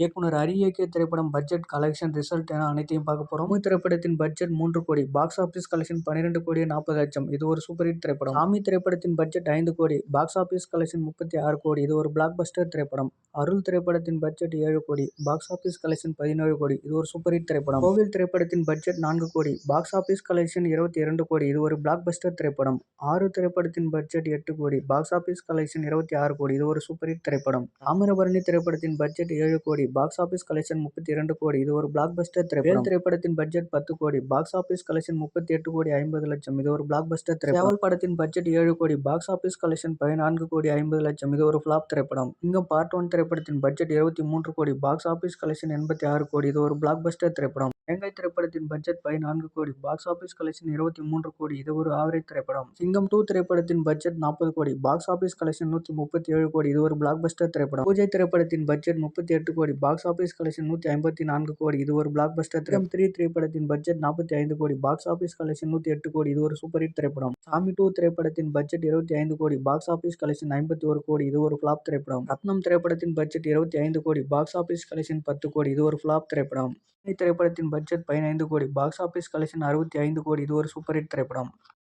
இயக்குனர் ஹரி இயக்கிய திரைப்படம் பட்ஜெட் கலெக்ஷன் ரிசல்ட் என அனைத்தையும் பார்க்க போறோம். திரைப்படத்தின் பட்ஜெட் மூன்று கோடி பாக்ஸ் ஆபீஸ் கலெக்ஷன் பன்னிரண்டு கோடி நாற்பது லட்சம். இது ஒரு சூப்பர் ஹிட் திரைப்படம். சாமி திரைப்படத்தின் பட்ஜெட் ஐந்து கோடி பாக்ஸ் ஆபீஸ் கலெக்ஷன் முப்பத்தி ஆறு கோடி. இது ஒரு பிளாக் பஸ்டர் திரைப்படம். அருள் திரைப்படத்தின் பட்ஜெட் ஏழு கோடி பாக்ஸ் ஆபீஸ் கலெக்ஷன் பதினேழு கோடி. இது ஒரு சூப்பர் ஹிட் திரைப்படம். கோவில் திரைப்படத்தின் பட்ஜெட் நான்கு கோடி பாக்ஸ் ஆபீஸ் கலெக்ஷன் இருபத்தி இரண்டு கோடி. இது ஒரு பிளாக் பஸ்டர் திரைப்படம். ஆறு திரைப்படத்தின் பட்ஜெட் எட்டு கோடி பாக்ஸ் ஆபீஸ் கலெக்ஷன் இருபத்தி ஆறு கோடி. இது ஒரு சூப்பர் ஹிட் திரைப்படம். தாமிரபரணி திரைப்படத்தின் பட்ஜெட் ஏழு கோடி பாக்ஸ் ஆபீஸ் கலெக்ஷன் முப்பத்தி இரண்டு கோடி. இது ஒரு பிளாக் பஸ்டர் திரைப்படம் திரைப்படத்தின் பட்ஜெட் பத்து கோடி? பாக்ஸ் ஆபீஸ் கலெக்ஷன் முப்பத்தி எட்டு கோடி ஐம்பது லட்சம். இது ஒரு பிளாக் பஸ்டர் திரைப்படம் படத்தின் பட்ஜெட் ஏழு கோடி. பாக்ஸ் ஆபீஸ் கலெக்ஷன் பதினான்கு கோடி ஐம்பது லட்சம். இது ஒரு ஃபிளாப் திரைப்படம். இங்கம் பார்ட் ஒன் திரைப்படத்தின் பட்ஜெட் இருபத்தி மூன்று கோடி. பாக்ஸ் ஆபீஸ் கலெக்ஷன் எண்பத்தி ஆறு கோடி. இது ஒரு பிளாக் பஸ்டர் திரைப்படம். வேங்கை திரைப்படத்தின் பட்ஜெட் பதினான்கு கோடி. பாக்ஸ் ஆபீஸ் கலெக்ஷன் இருபத்தி மூன்று கோடி. இது ஒரு ஆவரேஜ் திரைப்படம். சிங்கம் டூ திரைப்படத்தின் பட்ஜெட் நாற்பது கோடி. பாக்ஸ் ஆபீஸ் கலெக்ஷன் நூற்றி முப்பத்தி ஏழு கோடி. இது ஒரு பிளாக் பஸ்டர் திரைப்படம். பூஜை திரைப்படத்தின் பட்ஜெட் முப்பத்தி எட்டு கோடி. பாக்ஸ் ஆஃபீஸ் கலெக்ஷன் நூற்றி ஐம்பத்தி நான்கு கோடி. இது ஒரு பிளாக் பஸ்டர் திரைப்படம் த்ரீ திரைப்படத்தின் பட்ஜெட் நாற்பத்தி ஐந்து கோடி. பாக்ஸ் ஆஃபீஸ் கலெக்ஷன் நூற்றி எட்டு கோடி. இது ஒரு சூப்பர் ஹிட் திரைப்படம். சாமி டூ திரைப்படத்தின் பட்ஜெட் இருபத்தி ஐந்து கோடி. பாக்ஸ் ஆஃபீஸ் கலெக்ஷன் ஐம்பத்தி ஒரு கோடி. இது ஒரு ஃபிளாப் திரைப்படம். ரத்னம் திரைப்படத்தின் பட்ஜெட் இருபத்தி ஐந்து கோடி. பாக்ஸ் ஆஃபீஸ் கலெக்ஷன் பத்து கோடி. இது ஒரு ஃபிளாப் திரைப்படம். திரைப்படத்தின் பட்ஜெட் பதினைந்து கோடி. பாக்ஸ் ஆஃபீஸ் கலெக்ஷன் அறுபத்தி ஐந்து கோடி. இது ஒரு சூப்பர் ஹிட் திரைப்படம்.